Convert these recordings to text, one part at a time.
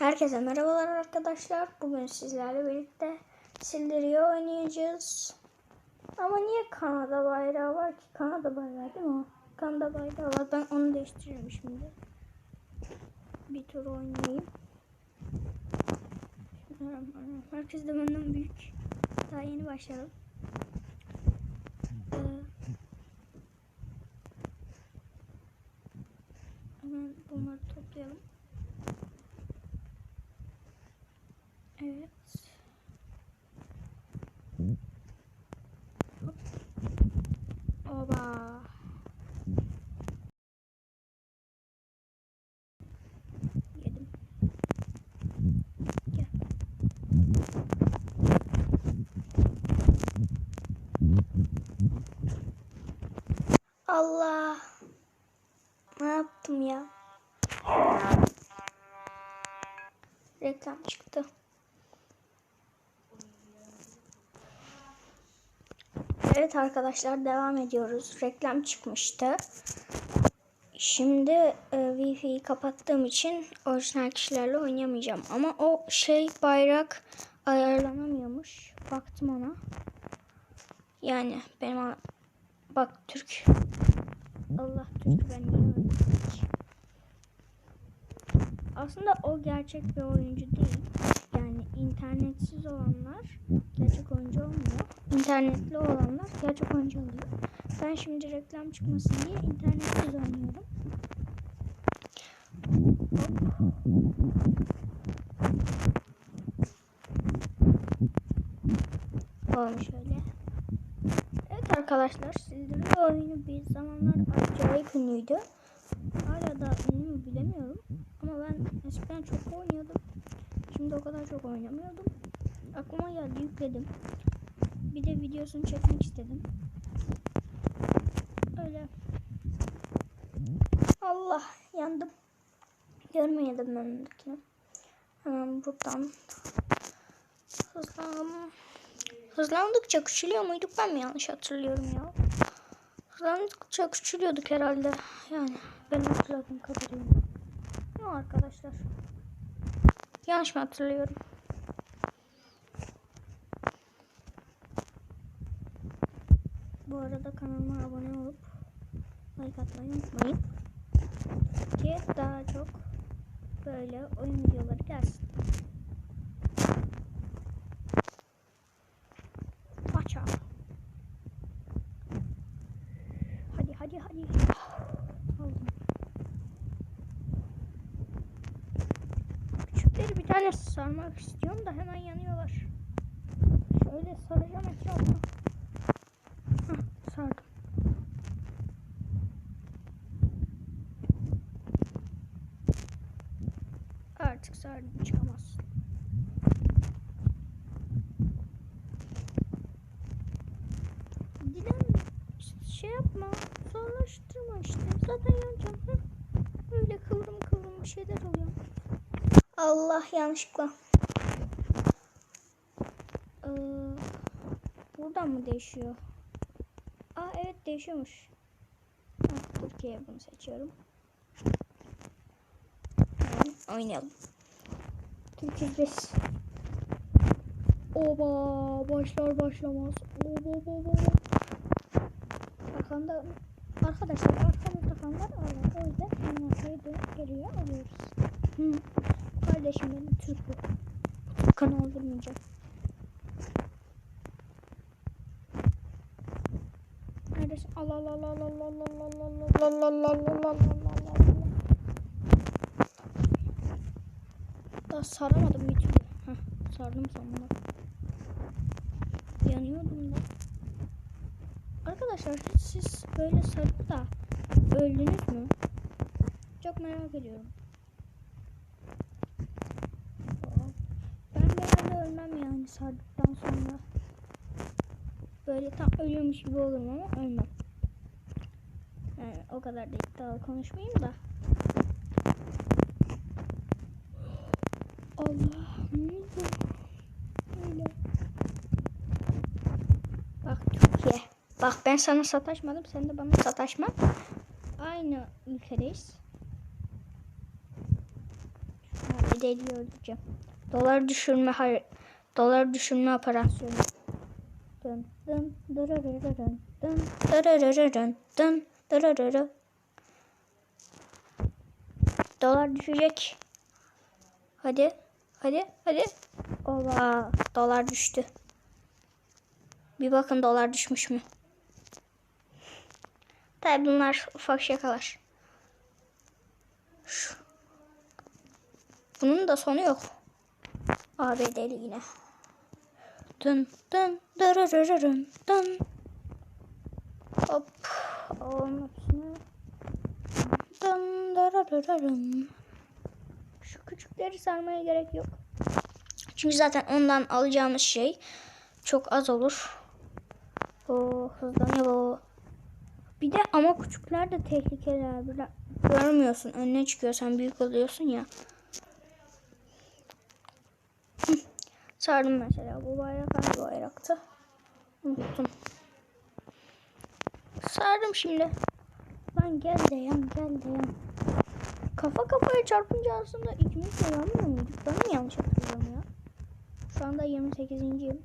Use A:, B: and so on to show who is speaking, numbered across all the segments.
A: Herkese merhabalar arkadaşlar. Bugün sizlerle birlikte Sildirio oynayacağız. Ama niye Kanada bayrağı var ki? Kanada bayrağı değil mi? Kanada bayrağı var. Ben onu değiştiririm şimdi. Bir tur oynayayım. Herkes de benden büyük. Daha yeni başladım. Ee, hemen bunları toplayalım. Evet. Hop. Oba. Yedim. Gel. Allah. Ne yaptım ya? Reklam çıktı. Evet arkadaşlar devam ediyoruz. Reklam çıkmıştı. Şimdi e, Wi-Fi'yi kapattığım için orijinal kişilerle oynayamayacağım. Ama o şey bayrak ayarlanamıyormuş. Baktım ona. Yani benim bak Türk. Allah Türk ben niye? Aslında o gerçek bir oyuncu değil. Yani internetsiz olanlar gerçek oyuncu olmuyor. İnternetli olanlar gerçek oyuncu oluyor. Ben şimdi reklam çıkmasın diye internetsiz oynuyorum. Hop. Olmuş arkadaşlar Sildirio oyunu bir zamanlar acayip ünlüydü. Hala da ünlü mü bilemiyorum. Ama ben eskiden çok oynuyordum. Şimdi o kadar çok oynamıyordum. Aklıma geldi yükledim. Bir de videosunu çekmek istedim. Öyle. Allah yandım. Görmeyelim ben öndekini. Hemen buradan hızlan. Hızlandıkça küçülüyor muyduk ben mi yanlış hatırlıyorum ya? Hızlandıkça küçülüyorduk herhalde. Yani ben hatırladığım kadarıyla. Ne arkadaşlar? Yanlış mı hatırlıyorum? Bu arada kanalıma abone olup like atmayı unutmayın. Ki daha çok böyle oyun videoları gelsin. Maça. Hadi hadi hadi. Aldım. Küçükleri bir tane sarmak istiyorum da hemen yanıyorlar. Şöyle saracağım etrafına. Hah, sardım. Artık sardım çıkamaz. Dilan şey yapma. Zorlaştırma işte. Zaten yanacağım. Hı. Öyle kıvrım kıvrım bir şeyler oluyor. Allah yanlışlıkla. Ee, buradan mı değişiyor? Aa evet değişiyormuş. Ha, Türkiye bunu seçiyorum. Tamam oynayalım. Türkiye biz. Oba başlar başlamaz. Oba oba oba. Arkanda arkadaşlar arkamızda fanlar var. O yüzden dönüp geriye alıyoruz. Hı. Kardeşim benim Türk bu. Kan öldürmeyeceğim. Neredesin? Allah Allah Allah Allah Allah Allah Allah Allah Allah Allah Allah Allah Allah Daha saramadım türlü. Heh, sardım sonunda. Yanıyordum da. Arkadaşlar hiç siz böyle sarıp da öldünüz mü? Çok merak ediyorum. Ben genelde ölmem yani sardıktan sonra. Böyle tam ölüyormuş gibi olurum ama ölmem. Yani o kadar da iddialı konuşmayayım da. Allah ne oldu? Öyle. Bak Türkiye. Bak ben sana sataşmadım. Sen de bana sataşma. Aynı ülkedeyiz. ABD'li öldüreceğim. Dolar düşürme. Dolar düşürme operasyonu. Dın dın dırırırırın, dın dırırırırın, dın dırırırı. Dolar düşecek. Hadi. Hadi. Hadi. Ola. Dolar düştü. Bir bakın dolar düşmüş mü? Tabi bunlar ufak şakalar. Şu. Bunun da sonu yok. ABD'li yine. Dın dın dırırırırın dın. Hop. Alalım hepsini. Dın dırırırırın. Şu küçükleri sarmaya gerek yok. Çünkü zaten ondan alacağımız şey çok az olur. O hızlanıyor. Bir de ama küçükler de tehlikeli. Görmüyorsun. Önüne çıkıyorsan büyük oluyorsun ya. Sardım mesela. Bu bayrak hangi bayraktı? Unuttum. Sardım şimdi. Lan gel de yan gel de yan. Kafa kafaya çarpınca aslında ikimiz de yanmıyor muyduk? Ben mi yanlış hatırlıyorum ya? Şu anda 28.yim.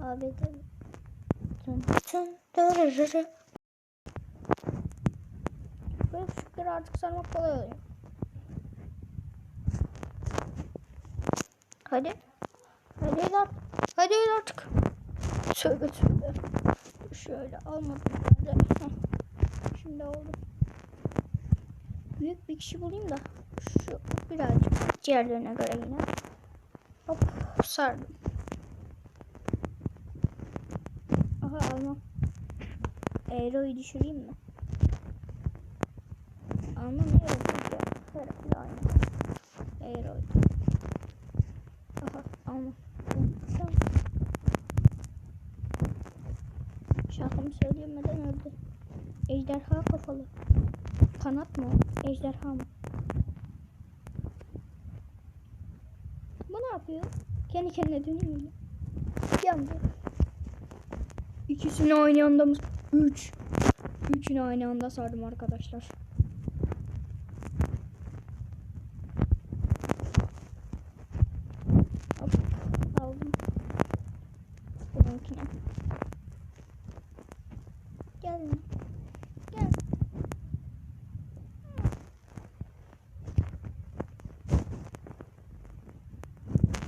A: Abi de. Tın tın dırırırı. Böyle küçükleri artık sarmak kolay oluyor. Hadi. Hadi lan. Hadi lan artık. Tövbe tövbe. Şöyle almadım. Şimdi oldu. Büyük bir kişi bulayım da. Şu birazcık diğerlerine göre yine. Hop sardım. Aha almam. Euro'yu düşüreyim mi? Almam ne olacak ya? Herhalde aynı. Euro'yu. Aha almam. Tamam. Şarkımı söyleyemeden öldü. Ejderha kafalı. Kanat mı? Ejderha mı? Bu ne yapıyor? Kendi kendine dönüyor. ya. Yandı. İkisini aynı anda mı? Üç. Üçünü aynı anda sardım arkadaşlar. Hop, aldım. Bununkine. Gel. lan. Gel.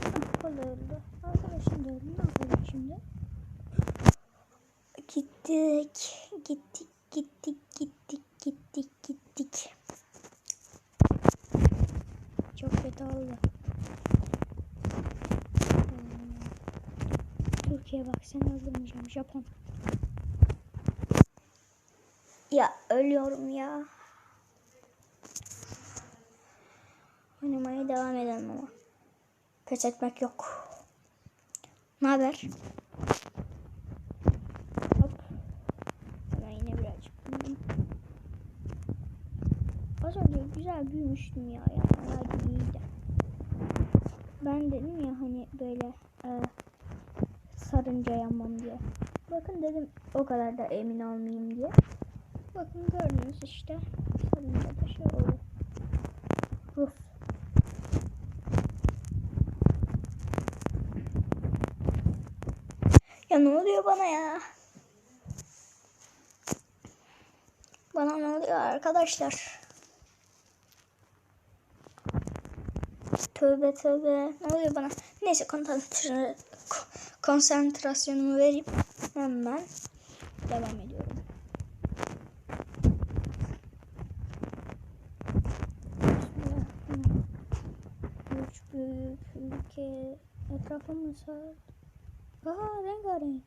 A: Ah, o da öldü. Arkadaşım da öldü. Ne yapalım şimdi? Gittik. Gittik. Gittik. Gittik. Gittik. Gittik. Çok kötü oldu. Hmm. Türkiye bak seni öldürmeyeceğim. Japon. Ya ölüyorum ya. Oynamaya devam edelim ama. Pes etmek yok. Ne haber? Hop. Hemen yine birazcık büyüdüm. Az önce güzel büyümüştüm ya. ya gibi iyiydi. Ben dedim ya hani böyle e, sarınca yanmam diye. Bakın dedim o kadar da emin olmayayım diye. Bakın gördünüz işte. Sarınca da şey oldu. Rus. Ya ne oluyor bana ya? Bana ne oluyor arkadaşlar? Tövbe tövbe. Ne oluyor bana? Neyse konsantre- ko- konsantrasyonumu vereyim. Hemen devam ediyorum. Üç büyük ülke etrafımıza Aa rengarenk.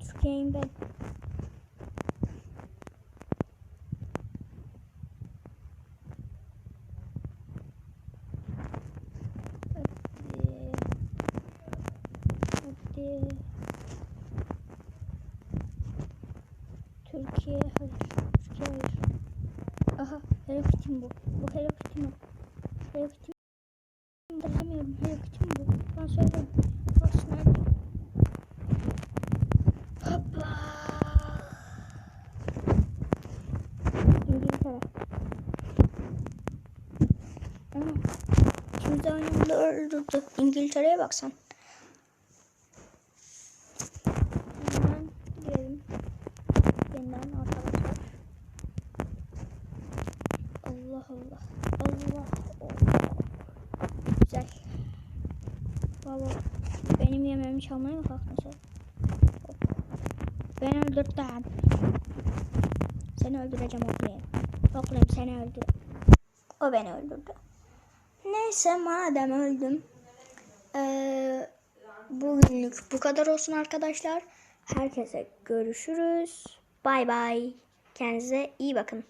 A: Türkiye'yim ben. Türkiye hayır. Türkiye hayır. Aha Hello Kitty bu. Bu Hello Kitty mi? Hello Kitty Bilmiyorum. Hayır öldürdü. İngiltere'ye baksan. Hemen girelim. Yeniden arkadaşlar. Allah Allah. Allah Allah. Baba benim yemeğimi çalmaya mı kalktın sen? Ben öldürdüm. Seni öldüreceğim oğlum. Oğlum seni öldür. O beni öldürdü. Neyse madem öldüm. Ee, bugünlük bu kadar olsun arkadaşlar. Herkese görüşürüz. Bay bay. Kendinize iyi bakın.